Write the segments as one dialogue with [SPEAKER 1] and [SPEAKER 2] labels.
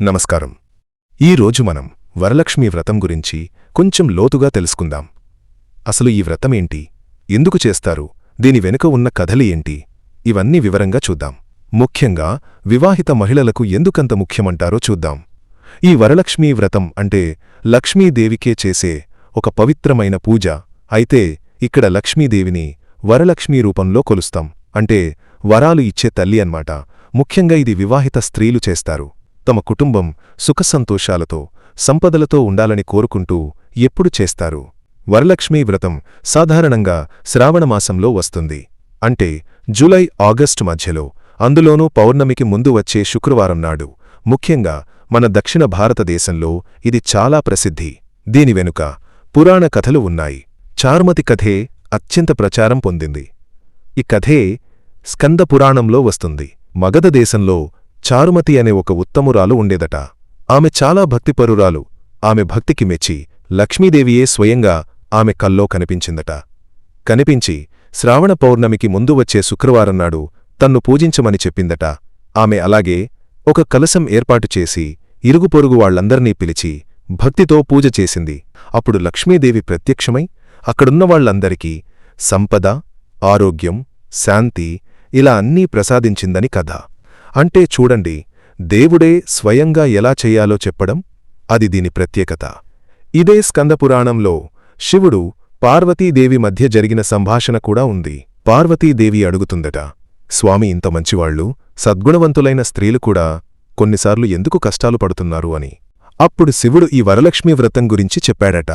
[SPEAKER 1] నమస్కారం. ఈ రోజు మనం వరలక్ష్మి వ్రతం గురించి కొంచెం లోతుగా తెలుసుకుందాం. అసలు ఈ వ్రతమేంటి ఎందుకు చేస్తారు? దీని వెనుక ఉన్న కథలి ఏంటి? ఇవన్నీ వివరంగా చూద్దాం. ముఖ్యంగా వివాహిత మహిళలకు ఎందుకంత ముఖ్యమంటారో చూద్దాం. ఈ వరలక్ష్మీ వ్రతం అంటే లక్ష్మీదేవికే చేసే ఒక పవిత్రమైన పూజ. అయితే ఇక్కడ లక్ష్మీదేవిని వరలక్ష్మీ రూపంలో కొలుస్తాం. అంటే వరాలు ఇచ్చే తల్లి అన్మాట ముఖ్యంగా ఇది వివాహిత స్త్రీలు చేస్తారు. తమ కుటుంబం సుఖసంతోషాలతో సంపదలతో ఉండాలని కోరుకుంటూ ఎప్పుడు చేస్తారు? వరలక్ష్మీ వ్రతం సాధారణంగా శ్రావణమాసంలో వస్తుంది. అంటే జూలై ఆగస్టు మధ్యలో అందులోనూ పౌర్ణమికి ముందు వచ్చే శుక్రవారం నాడు. ముఖ్యంగా మన దక్షిణ భారతదేశంలో ఇది చాలా ప్రసిద్ధి. దీని వెనుక పురాణ కథలు ఉన్నాయి. చార్మతి కథే అత్యంత ప్రచారం పొందింది. ఈ కథే స్కందపురాణంలో వస్తుంది. మగధ దేశంలో చారుమతి అనే ఒక ఉత్తమురాలు ఉండేదట. ఆమె చాలా భక్తిపరురాలు. ఆమె భక్తికి మెచ్చి లక్ష్మీదేవియే స్వయంగా ఆమె కల్లో కనిపించిందట. కనిపించి శ్రావణ పౌర్ణమికి ముందు వచ్చే శుక్రవారం నాడు తన్ను పూజించమని చెప్పిందట. ఆమె అలాగే ఒక కలశం ఏర్పాటు చేసి ఇరుగుపొరుగు వాళ్ళందర్నీ పిలిచి భక్తితో పూజ చేసింది. అప్పుడు లక్ష్మీదేవి ప్రత్యక్షమై అక్కడున్నవాళ్ళందరికీ సంపద ఆరోగ్యం శాంతి ఇలా అన్నీ ప్రసాదించిందని కథ. అంటే చూడండి దేవుడే స్వయంగా ఎలా చేయాలో చెప్పడం అది దీని ప్రత్యేకత. ఇదే స్కందపురాణంలో శివుడు పార్వతీదేవి మధ్య జరిగిన సంభాషణ కూడా ఉంది. పార్వతీదేవి అడుగుతుందట స్వామి ఇంత మంచివాళ్ళు సద్గుణవంతులైన స్త్రీలు కూడా కొన్నిసార్లు ఎందుకు కష్టాలు పడుతున్నారు అని. అప్పుడు శివుడు ఈ వరలక్ష్మీ వ్రతం గురించి చెప్పాడట.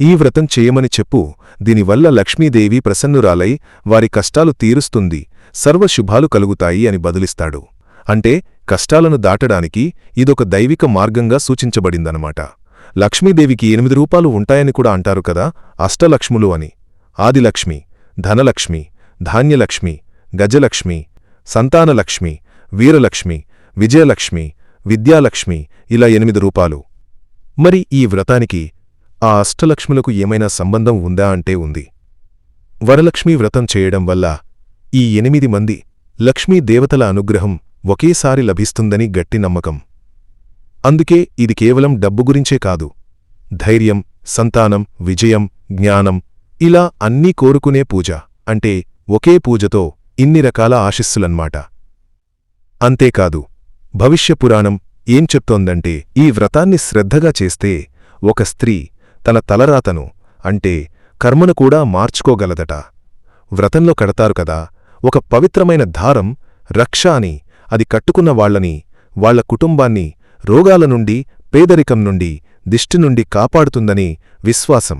[SPEAKER 1] ఈ వ్రతం చేయమని చెప్పు దీనివల్ల లక్ష్మీదేవి ప్రసన్నురాలై వారి కష్టాలు తీరుస్తుంది సర్వశుభాలు కలుగుతాయి అని బదులిస్తాడు. అంటే కష్టాలను దాటడానికి ఇదొక దైవిక మార్గంగా సూచించబడిందనమాట. లక్ష్మీదేవికి ఎనిమిది రూపాలు ఉంటాయని కూడా అంటారు కదా అష్టలక్ష్ములు అని. ఆదిలక్ష్మి ధనలక్ష్మి ధాన్యలక్ష్మి గజలక్ష్మి సంతానలక్ష్మి వీరలక్ష్మి విజయలక్ష్మి విద్యాలక్ష్మి ఇలా ఎనిమిది రూపాలు. మరి ఈ వ్రతానికి ఆ అష్టలక్ష్ములకు ఏమైనా సంబంధం ఉందా అంటే ఉంది. వరలక్ష్మీ వ్రతం చేయడం వల్ల ఈ ఎనిమిది మంది లక్ష్మీ దేవతల అనుగ్రహం ఒకేసారి లభిస్తుందని గట్టి నమ్మకం. అందుకే ఇది కేవలం డబ్బు గురించే కాదు. ధైర్యం సంతానం విజయం జ్ఞానం ఇలా అన్నీ కోరుకునే పూజ అంటే ఒకే పూజతో ఇన్ని రకాల ఆశిస్సులన్మాట. అంతేకాదు భవిష్యపురాణం ఏం చెప్తోందంటే ఈ వ్రతాన్ని శ్రద్ధగా చేస్తే ఒక స్త్రీ తన తలరాతను అంటే కర్మను కూడా మార్చుకోగలదట. వ్రతంలో కడతారు కదా ఒక పవిత్రమైన ధారం రక్ష అని అది కట్టుకున్న వాళ్ళని వాళ్ళ కుటుంబాన్ని రోగాల నుండి పేదరికం నుండి దిష్టి నుండి కాపాడుతుందని విశ్వాసం.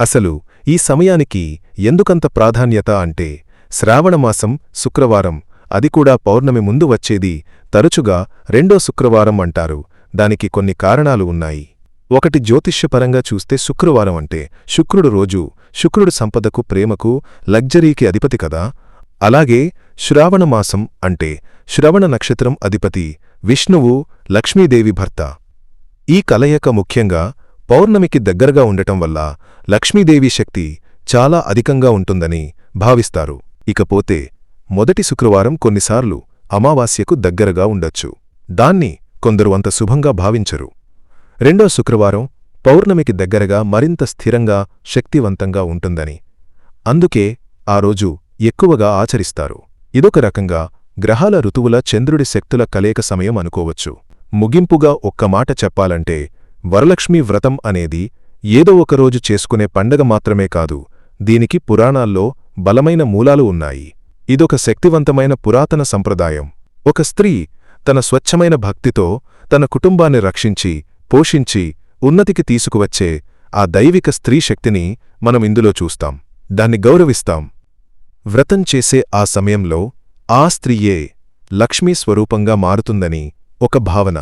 [SPEAKER 1] అసలు ఈ సమయానికి ఎందుకంత ప్రాధాన్యత అంటే శ్రావణమాసం శుక్రవారం అది కూడా పౌర్ణమి ముందు వచ్చేది తరచుగా రెండో శుక్రవారం అంటారు. దానికి కొన్ని కారణాలు ఉన్నాయి. ఒకటి జ్యోతిష్యపరంగా చూస్తే శుక్రవారం అంటే శుక్రుడు రోజు శుక్రుడు సంపదకు ప్రేమకు లగ్జరీకి అధిపతి కదా. అలాగే శ్రావణమాసం అంటే శ్రవణ నక్షత్రం అధిపతి విష్ణువు లక్ష్మీదేవి భర్త. ఈ కలయిక ముఖ్యంగా పౌర్ణమికి దగ్గరగా ఉండటం వల్ల లక్ష్మీదేవి శక్తి చాలా అధికంగా ఉంటుందని భావిస్తారు. ఇకపోతే మొదటి శుక్రవారం కొన్నిసార్లు అమావాస్యకు దగ్గరగా ఉండొచ్చు. దాన్ని కొందరు అంత శుభంగా భావించరు. రెండో శుక్రవారం పౌర్ణమికి దగ్గరగా మరింత స్థిరంగా శక్తివంతంగా ఉంటుందని. అందుకే ఆ రోజు ఎక్కువగా ఆచరిస్తారు. ఇదొక రకంగా గ్రహాల ఋతువుల చంద్రుడి శక్తుల కలేక సమయం అనుకోవచ్చు. ముగింపుగా ఒక్క మాట చెప్పాలంటే వరలక్ష్మీ వ్రతం అనేది ఏదో ఒకరోజు చేసుకునే పండగ మాత్రమే కాదు దీనికి పురాణాల్లో బలమైన మూలాలు ఉన్నాయి. ఇదొక శక్తివంతమైన పురాతన సంప్రదాయం. ఒక స్త్రీ తన స్వచ్ఛమైన భక్తితో తన కుటుంబాన్ని రక్షించి పోషించి ఉన్నతికి తీసుకువచ్చే ఆ దైవిక స్త్రీ శక్తిని మనం ఇందులో చూస్తాం. దాన్ని గౌరవిస్తాం. వ్రతం చేసే ఆ సమయంలో ఆ స్త్రీయే లక్ష్మీ స్వరూపంగా మారుతుందని ఒక భావన.